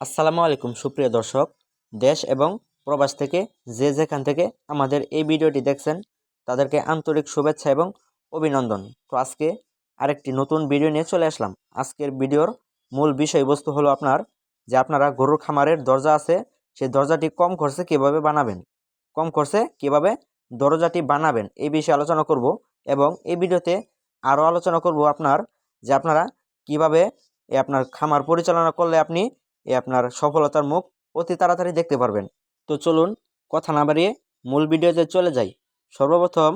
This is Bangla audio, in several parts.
আসসালামু আলাইকুম, সুপ্রিয় দর্শক। দেশ এবং প্রবাস থেকে যে যেখান থেকে আমাদের এই ভিডিওটি দেখছেন, তাদেরকে আন্তরিক শুভেচ্ছা এবং অভিনন্দন। তো আজকে আরেকটি নতুন ভিডিও নিয়ে চলে আসলাম। আজকের ভিডিওর মূল বিষয়বস্তু হলো আপনার যে আপনারা গরুর খামারের দরজা আছে, সেই দরজাটি কম খরচে কীভাবে বানাবেন? কম খরচে কীভাবে দরজাটি বানাবেন? এই বিষয়ে আলোচনা করব এবং এই ভিডিওতে আরও আলোচনা করব আপনার যে আপনারা কীভাবে আপনার খামার পরিচালনা করলে আপনি এ আপনার সফলতার মুখ অতি তাড়াতাড়ি দেখতে পারবেন। তো চলুন কথা না বাড়িয়ে মূল ভিডিওতে চলে যাই। সর্বপ্রথম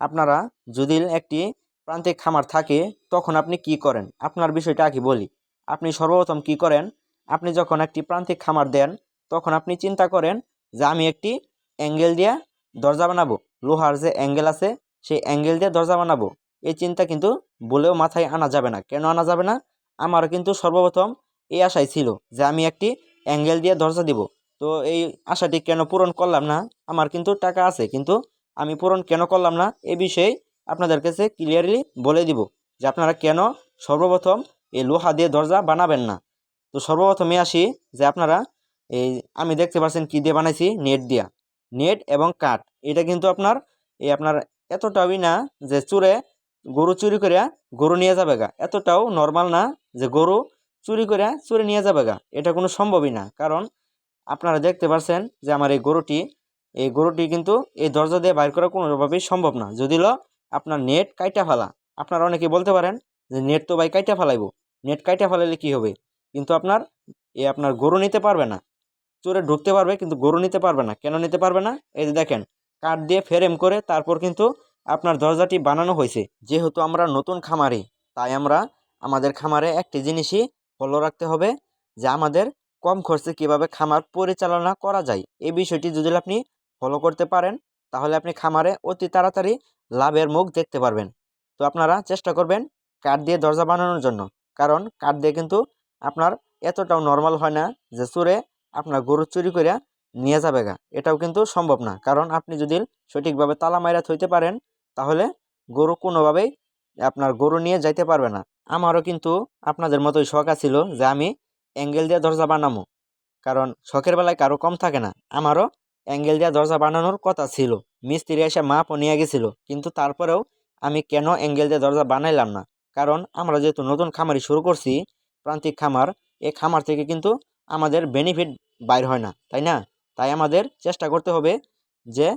আপনারা যদি একটি প্রান্তিক খামার থাকে, তখন আপনি কি করেন? আপনার বিষয়টা আগে বলি। আপনি সর্বপ্রথম কি করেন? আপনি যখন একটি প্রান্তিক খামার দেন, তখন আপনি চিন্তা করেন যে আমি একটি অ্যাঙ্গেল দিয়ে দরজা বানাবো। লোহার যে অ্যাঙ্গেল আছে, সেই অ্যাঙ্গেল দিয়ে দরজা বানাবো। এই চিন্তা কিন্তু বলেও মাথায় আনা যাবে না। কেন আনা যাবে না? আমারও কিন্তু সর্বপ্রথম এই আশাই ছিল যে আমি একটি অ্যাঙ্গেল দিয়ে দরজা দিব। তো এই আশাটি কেন পূরণ করলাম না? আমার কিন্তু টাকা আছে, কিন্তু আমি পূরণ কেন করলাম না? এ বিষয়ে আপনাদের কাছে ক্লিয়ারলি বলে দিব যে আপনারা কেন সর্বপ্রথম এই লোহা দিয়ে দরজা বানাবেন না। তো সর্বপ্রথমে আসি যে আপনারা এই আমি দেখতে পাচ্ছেন কী দিয়ে বানাইছি? নেট দিয়া। নেট এবং কাঠ, এটা কিন্তু আপনার, এই আপনার এতটাই না যে চুরে গরু চুরি করে গরু নিয়ে যাবে গা এতটাও নর্মাল না যে গরু চুরি করে চুরি নিয়ে যাবে গা। এটা কোনো সম্ভবই না। কারণ আপনারা দেখতে পাচ্ছেন যে আমার এই গরুটি এই গরুটি কিন্তু এই দরজা দিয়ে বাইর করা কোনোভাবেই সম্ভব না। যদিও আপনার নেট কাইটা ফেলা। আপনারা অনেকে বলতে পারেন যে নেট তো ভাই কাইটা ফেলাইব। নেট কাইটা ফেলাইলে কী হবে? কিন্তু আপনার, এ আপনার গরু নিতে পারবে না। চোরে ঢুকতে পারবে কিন্তু গরু নিতে পারবে না। কেন নিতে পারবে না? এই যে দেখেন, কাঠ দিয়ে ফ্রেম করে তারপর কিন্তু আপনার দরজাটি বানানো হয়েছে। যেহেতু আমরা নতুন খামারি, তাই আমরা আমাদের খামারে একটি জিনিসই ফলো রাখতে হবে যে আমাদের কম খরচে কীভাবে খামার পরিচালনা করা যায়। এই বিষয়টি যদি আপনি ফলো করতে পারেন, তাহলে আপনি খামারে অতি তাড়াতাড়ি লাভের মুখ দেখতে পারবেন। তো আপনারা চেষ্টা করবেন কাঠ দিয়ে দরজা বানানোর জন্য। কারণ কাঠ দিয়ে কিন্তু আপনার এতটাও নর্মাল হয় না যে চুরে আপনার গরু চুরি করে নিয়ে যাবে গা। এটাও কিন্তু সম্ভব না। কারণ আপনি যদি সঠিকভাবে তালা মাইরা থইতে পারেন, তাহলে গরু কোনোভাবেই আপনার গরু নিয়ে যাইতে পারবে না। আমারও কিন্তু আপনাদের মতোই শখ আছিল যে আমি অ্যাঙ্গেল দিয়ে দরজা বানাবো কারণ শখের বেলায় কারও কম থাকে না। আমারও অ্যাঙ্গেল দিয়ে দরজা বানানোর কথা ছিল। মিস্ত্রি এসে মাপও নিয়ে গেছিল। কিন্তু তারপরেও আমি কেন অ্যাঙ্গেল দিয়ে দরজা বানাইলাম না? কারণ আমরা যেহেতু নতুন খামারি শুরু করছি, প্রান্তিক খামার এই খামার থেকে কিন্তু আমাদের বেনিফিট বাইর হয় না, তাই না? তাই আমাদের চেষ্টা করতে হবে যে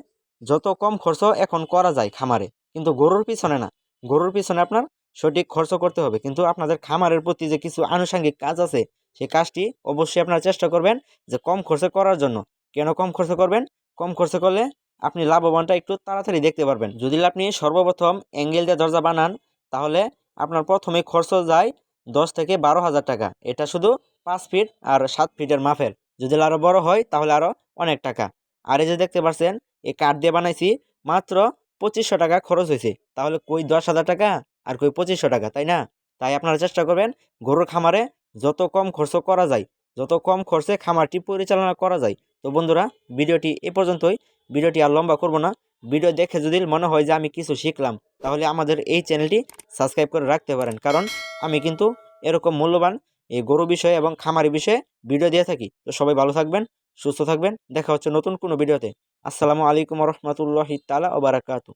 যত কম খরচ এখন করা যায় খামারে। কিন্তু গরুর পিছনে না। গরুর পিছনে আপনার সঠিক খরচ করতে হবে। কিন্তু আপনাদের খামারের প্রতি যে কিছু আনুষঙ্গিক কাজ আছে, সেই কাজটি অবশ্যই আপনারা চেষ্টা করবেন যে কম খরচে করার জন্য। কেন কম খরচ করবেন? কম খরচ করলে আপনি লাভবানটা একটু তাড়াতাড়ি দেখতে পারবেন। যদি আপনি সর্বপ্রথম অ্যাঙ্গেল দিয়ে দরজা বানান, তাহলে আপনার প্রথমে খরচ যায় দশ থেকে বারো হাজার টাকা। এটা শুধু পাঁচ ফিট আর সাত ফিটের মাপের। যদি আরও বড় হয়, তাহলে আরও অনেক টাকা। আর এই যে দেখতে পাচ্ছেন এই কাঠ দিয়ে বানাইছি, মাত্র পঁচিশশো টাকা খরচ হয়েছে তাহলে কই দশ হাজার টাকা? আর কই পঁচিশশো টাকা, তাই না? তাই আপনারা চেষ্টা করবেন গরুর খামারে যত কম খরচ করা যায়, যত কম খরচে খামারটি পরিচালনা করা যায়। তো বন্ধুরা, ভিডিওটি এ পর্যন্তই। ভিডিওটি আর লম্বা করব না। ভিডিও দেখে যদি মনে হয় যে আমি কিছু শিখলাম, তাহলে আমাদের এই চ্যানেলটি সাবস্ক্রাইব করে রাখতে পারেন। কারণ আমি কিন্তু এরকম মূল্যবান এই গরু বিষয়ে এবং খামারি বিষয়ে ভিডিও দিয়ে থাকি। তো সবাই ভালো থাকবেন, সুস্থ থাকবেন। দেখা হচ্ছে নতুন কোনো ভিডিওতে। আসসালামু আলাইকুম রহমতুল্লাহি তালা ও বারাকাতু